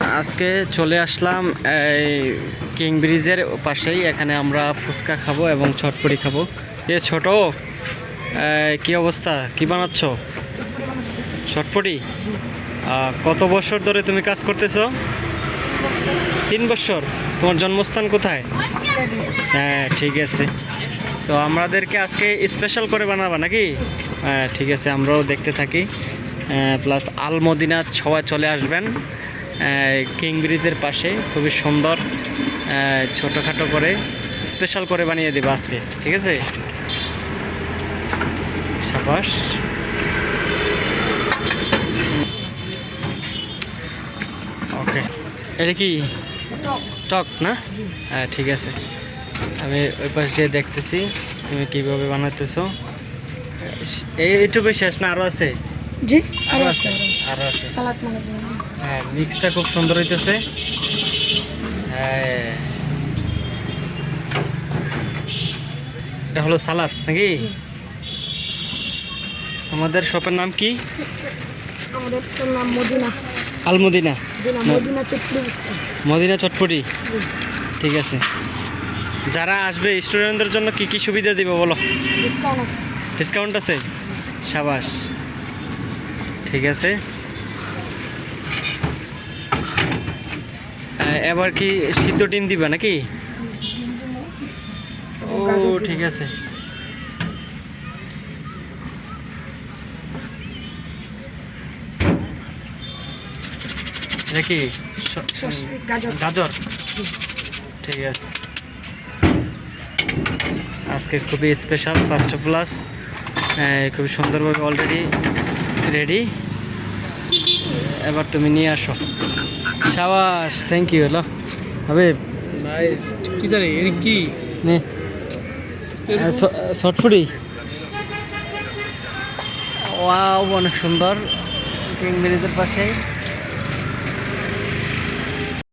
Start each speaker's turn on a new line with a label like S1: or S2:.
S1: আজকে চলে আসলাম এই কিং ব্রিজের পাশেই। এখানে আমরা ফুচকা খাব এবং ছটপটি খাব। এ ছোট কি অবস্থা? কি বানাচ্ছ? ছটপটি? কত বছর ধরে তুমি কাজ করতেছ? তিন বছর। তোমার জন্মস্থান কোথায়? হ্যাঁ ঠিক আছে। তো আমাদেরকে আজকে স্পেশাল করে বানাবা নাকি? হ্যাঁ ঠিক আছে, আমরাও দেখতে থাকি। প্লাস আলমদিনা সবাই চলে আসবেন। কিং ব্রিজের পাশে, খুবই সুন্দর ছোটোখাটো করে স্পেশাল করে বানিয়ে দেবো আজকে, ঠিক আছে? সাবাস। ওকে এটা কি? টক, না? হ্যাঁ ঠিক আছে। আমি ওই পাশ দিয়ে দেখতেছি, তুমি কীভাবে বানাতেছো। এই এইটুকুই শেষ না আরও আছে?
S2: জি?
S1: আরও আছে আরও আছে।
S2: সালাদ মানে
S1: হ্যাঁ। মিক্সটা খুব সুন্দর হইতেছে। হ্যাঁ। এটা হলো সালাদ নাকি? তোমাদের শপের নাম কি?
S2: আমাদের নাম মদিনা।
S1: আলমদিনা।
S2: মদিনা চটপটি
S1: ঠিক আছে। যারা আসবে স্টুডেন্টদের জন্য কি কি সুবিধা দিব বলো?
S2: ডিসকাউন্ট আছে।
S1: ডিসকাউন্ট আছে? সাবাস। ঠিক আছে। এবার কি সিদ্ধ ডিম দিবা নাকি? ও ঠিক আছে। এটা কি? স-
S2: শস গাজর।
S1: গাজর? ঠিক আছে। আজকে খুবই স্পেশাল ফার্স্ট প্লাস খুবই সুন্দরভাবে অলরেডি রেডি এবার তুমি নিয়ে আসো। সাবাস থ্যাংক ইউ হলো হবে
S3: কি এটা কি?
S1: নে। শর্টফুটি ওয়াও অনেক সুন্দর। কিং ব্রিজের পাশে।